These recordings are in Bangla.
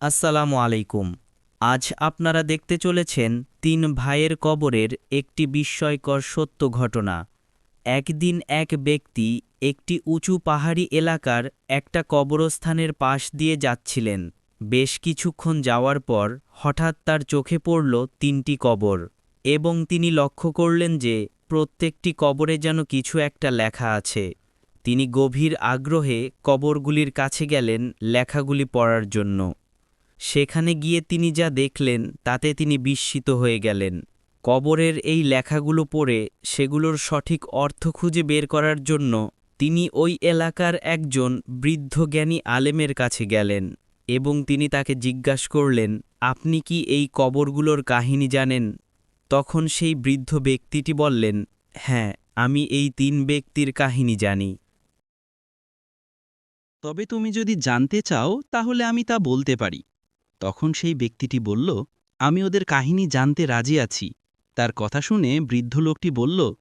আসসালামু আলাইকুম। আজ আপনারা দেখতে চলেছেন তিন ভাইয়ের কবরের একটি বিস্ময়কর সত্য ঘটনা। একদিন এক ব্যক্তি একটি উঁচু পাহাড়ি এলাকার একটা কবরস্থানের পাশ দিয়ে যাচ্ছিলেন। বেশ কিছুক্ষণ যাওয়ার পর হঠাৎ তার চোখে পড়ল তিনটি কবর এবং তিনি লক্ষ্য করলেন যে প্রত্যেকটি কবরে যেন কিছু একটা লেখা আছে। তিনি গভীর আগ্রহে কবরগুলির কাছে গেলেন লেখাগুলি পড়ার জন্য। সেখানে গিয়ে তিনি যা দেখলেন, তাতে তিনি বিস্মিত হয়ে গেলেন। কবরের এই লেখাগুলো পড়ে সেগুলোর সঠিক অর্থ খুঁজে বের করার জন্য তিনি ওই এলাকার একজন বৃদ্ধ জ্ঞানী আলেমের কাছে গেলেন এবং তিনি তাকে জিজ্ঞাস করলেন, আপনি কি এই কবরগুলোর কাহিনী জানেন? তখন সেই বৃদ্ধ ব্যক্তিটি বললেন হ্যাঁ আমি এই তিন ব্যক্তির কাহিনী জানি। তবে তুমি যদি জানতে চাও, তাহলে আমি তা বলতে পারি। তখন সেই ব্যক্তিটি বলল, আমি ওদের কাহিনী জানতে রাজি আছি। তার কথা শুনে বৃদ্ধ লোকটি বলল,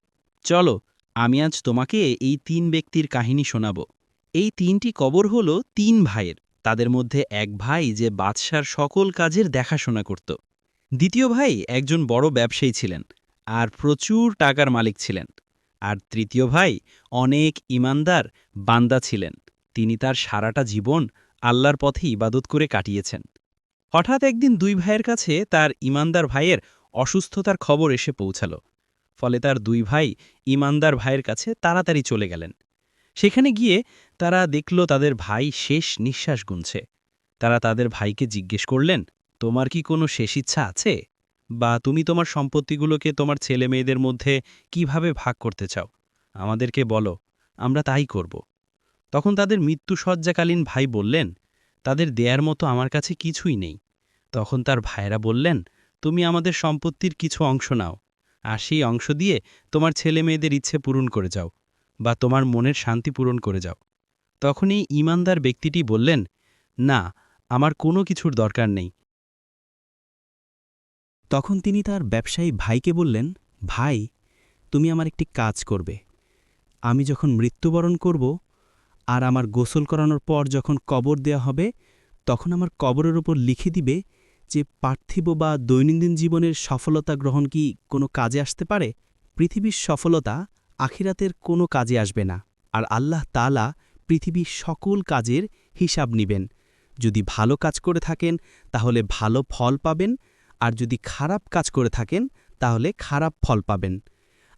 চলো, আমি আজ তোমাকে এই তিন ব্যক্তির কাহিনী শোনাব। এই তিনটি কবর হল তিন ভাইয়ের। তাদের মধ্যে এক ভাই যে বাদশার সকল কাজের দেখাশোনা করত। দ্বিতীয় ভাই একজন বড় ব্যবসায়ী ছিলেন আর প্রচুর টাকার মালিক ছিলেন। আর তৃতীয় ভাই অনেক ইমানদার, বান্দা ছিলেন। তিনি তার সারাটা জীবন আল্লাহর পথে ইবাদত করে কাটিয়েছেন। হঠাৎ একদিন দুই ভাইয়ের কাছে তার ইমানদার ভাইয়ের অসুস্থতার খবর এসে পৌঁছাল। ফলে তার দুই ভাই ইমানদার ভাইয়ের কাছে তাড়াতাড়ি চলে গেলেন। সেখানে গিয়ে তারা দেখল তাদের ভাই শেষ নিঃশ্বাস গুনছে। তারা তাদের ভাইকে জিজ্ঞেস করলেন, তোমার কি কোনো শেষ ইচ্ছা আছে? বা তুমি তোমার সম্পত্তিগুলোকে তোমার ছেলে মেয়েদের মধ্যে কীভাবে ভাগ করতে চাও? আমাদেরকে বলো, আমরা তাই করব। তখন তাদের মৃত্যুসজ্জাকালীন ভাই বললেন, তাদের দেয়ার মতো আমার কাছে কিছুই নেই। তখন তার ভাইরা বললেন, তুমি আমাদের সম্পত্তির কিছু অংশ নাও, আর সেই অংশ দিয়ে তোমার ছেলে মেয়েদের ইচ্ছে পূরণ করে যাও, বা তোমার মনের শান্তি পূরণ করে যাও। তখনই ইমানদার ব্যক্তিটি বললেন, না, আমার কোনো কিছুর দরকার নেই। তখন তিনি তার ব্যবসায়ী ভাইকে বললেন, ভাই, তুমি আমার একটি কাজ করবে। আমি যখন মৃত্যুবরণ করব, আর আমার গোসল করানোর পর যখন কবর দেয়া হবে, তখন আমার কবরের ওপর লিখে দিবে যে পার্থিব বা দৈনন্দিন জীবনের সফলতা গ্রহণ কি কোনো কাজে আসতে পারে? পৃথিবীর সফলতা আখিরাতের কোনো কাজে আসবে না, আর আল্লাহ তালা পৃথিবীর সকল কাজের হিসাব নিবেন। যদি ভালো কাজ করে থাকেন, তাহলে ভালো ফল পাবেন, আর যদি খারাপ কাজ করে থাকেন, তাহলে খারাপ ফল পাবেন।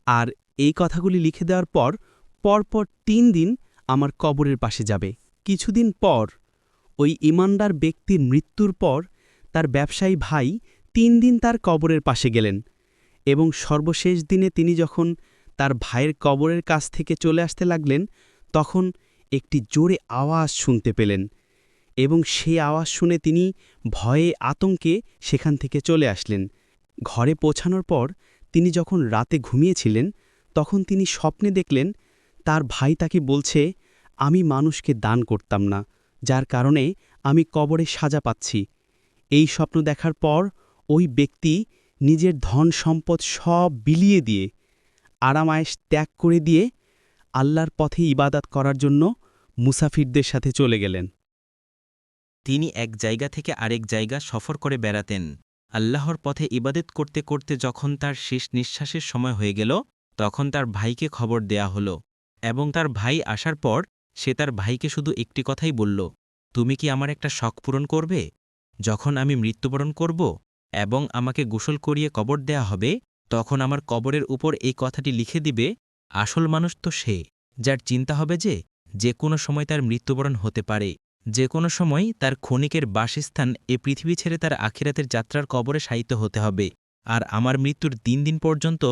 আর এই কথাগুলি লিখে দেওয়ার পর, পরপর তিন দিন আমার কবরের পাশে যাবে। কিছুদিন পর, ওই ইমানদার ব্যক্তির মৃত্যুর পর তার ব্যবসায়ী ভাই তিন দিন তার কবরের পাশে গেলেন এবং সর্বশেষ দিনে তিনি যখন তার ভাইয়ের কবরের কাছ থেকে চলে আসতে লাগলেন, তখন একটি জোরে আওয়াজ শুনতে পেলেন এবং সেই আওয়াজ শুনে তিনি ভয়ে আতঙ্কে সেখান থেকে চলে আসলেন। ঘরে পৌঁছানোর পর তিনি যখন রাতে ঘুমিয়েছিলেন, তখন তিনি স্বপ্নে দেখলেন তার ভাই তাকে বলছে, আমি মানুষকে দান করতাম না, যার কারণে আমি কবরে সাজা পাচ্ছি। এই স্বপ্ন দেখার পর ওই ব্যক্তি নিজের ধন সম্পদ সব বিলিয়ে দিয়ে, আরামায়েশ ত্যাগ করে দিয়ে আল্লাহর পথে ইবাদাত করার জন্য মুসাফিরদের সাথে চলে গেলেন। তিনি এক জায়গা থেকে আরেক জায়গা সফর করে বেড়াতেন। আল্লাহর পথে ইবাদত করতে করতে যখন তার শেষ নিঃশ্বাসের সময় হয়ে গেল, তখন তার ভাইকে খবর দেয়া হলো এবং তার ভাই আসার পর সে তার ভাইকে শুধু একটি কথাই বলল, তুমি কি আমার একটা শখ পূরণ করবে? যখন আমি মৃত্যুবরণ করব এবং আমাকে গোসল করিয়ে কবর দেয়া হবে, তখন আমার কবরের উপর এই কথাটি লিখে দিবে, আসল মানুষ তো সে, যার চিন্তা হবে যে যে কোনো সময় তার মৃত্যুবরণ হতে পারে, যে কোনো সময় তার ক্ষণিকের বাসস্থান এ পৃথিবী ছেড়ে তার আখিরাতের যাত্রার কবরে সাহিত্য হতে হবে, আর আমার মৃত্যুর তিন দিন পর্যন্ত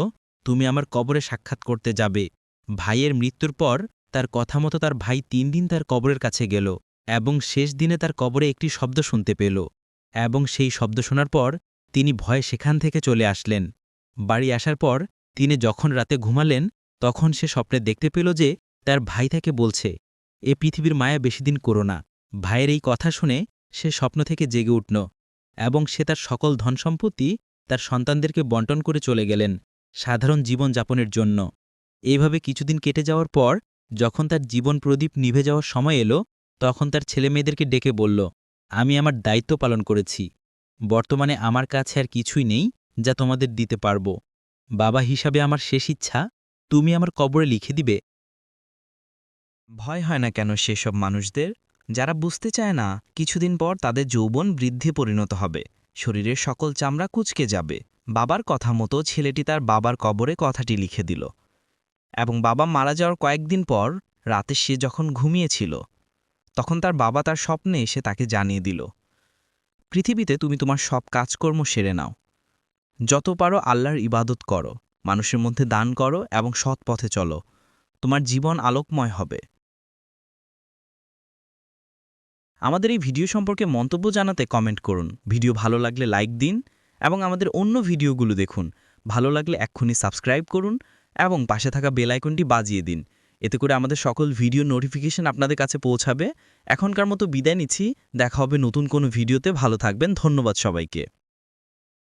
তুমি আমার কবরে সাক্ষাৎ করতে যাবে। ভাইয়ের মৃত্যুর পর তার কথা মতো তার ভাই তিন দিন তার কবরের কাছে গেল এবং শেষ দিনে তার কবরে একটি শব্দ শুনতে পেল। এবং সেই শব্দ শোনার পর তিনি ভয়ে সেখান থেকে চলে আসলেন। বাড়ি আসার পর তিনি যখন রাতে ঘুমালেন, তখন সে স্বপ্নে দেখতে পেল যে তার ভাই তাকে বলছে, এ পৃথিবীর মায়া বেশিদিন করো না। ভাইয়ের এই কথা শুনে সে স্বপ্ন থেকে জেগে উঠল এবং সে তার সকল ধনসম্পত্তি তার সন্তানদেরকে বন্টন করে চলে গেলেন সাধারণ জীবন যাপনের জন্য। এইভাবে কিছুদিন কেটে যাওয়ার পর যখন তার জীবন প্রদীপ নিভে যাওয়ার সময় এলো, তখন তার ছেলেমেয়েদেরকে ডেকে বলল আমি আমার দায়িত্ব পালন করেছি। বর্তমানে আমার কাছে আর কিছুই নেই যা তোমাদের দিতে পারব। বাবা হিসাবে আমার শেষ ইচ্ছা, তুমি আমার কবরে লিখে দিবে। ভয় হয় না কেন সেসব মানুষদের? যারা বুঝতে চায় না, কিছুদিন পর তাদের যৌবন বৃদ্ধি পরিণত হবে। শরীরের সকল চামড়া কুচকে যাবে। বাবার কথা মতো ছেলেটি তার বাবার কবরে কথাটি লিখে দিল। এবং বাবা মারা যাওয়ার কয়েকদিন পর, রাতে সে যখন ঘুমিয়েছিল তখন তার বাবা তার স্বপ্নে এসে তাকে জানিয়ে দিল, পৃথিবীতে তুমি তোমার সব কাজকর্ম সেরে নাও। যত পারো আল্লাহর ইবাদত করো, মানুষের মধ্যে দান করো এবং সৎ পথে চলো। তোমার জীবন আলোকময় হবে। আমাদের এই ভিডিও সম্পর্কে মন্তব্য জানাতে কমেন্ট করুন। ভিডিও ভালো লাগলে লাইক দিন এবং আমাদের অন্য ভিডিওগুলো দেখুন। ভালো লাগলে এক্ষুনি সাবস্ক্রাইব করুন এবং পাশে থাকা বেল আইকনটি বাজিয়ে দিন। এতে করে আমাদের সকল ভিডিও নোটিফিকেশন আপনাদের কাছে পৌঁছাবে। এখনকার মতো বিদায় নিচ্ছি। দেখা হবে নতুন কোনো ভিডিওতে ভালো থাকবেন। ধন্যবাদ সবাইকে।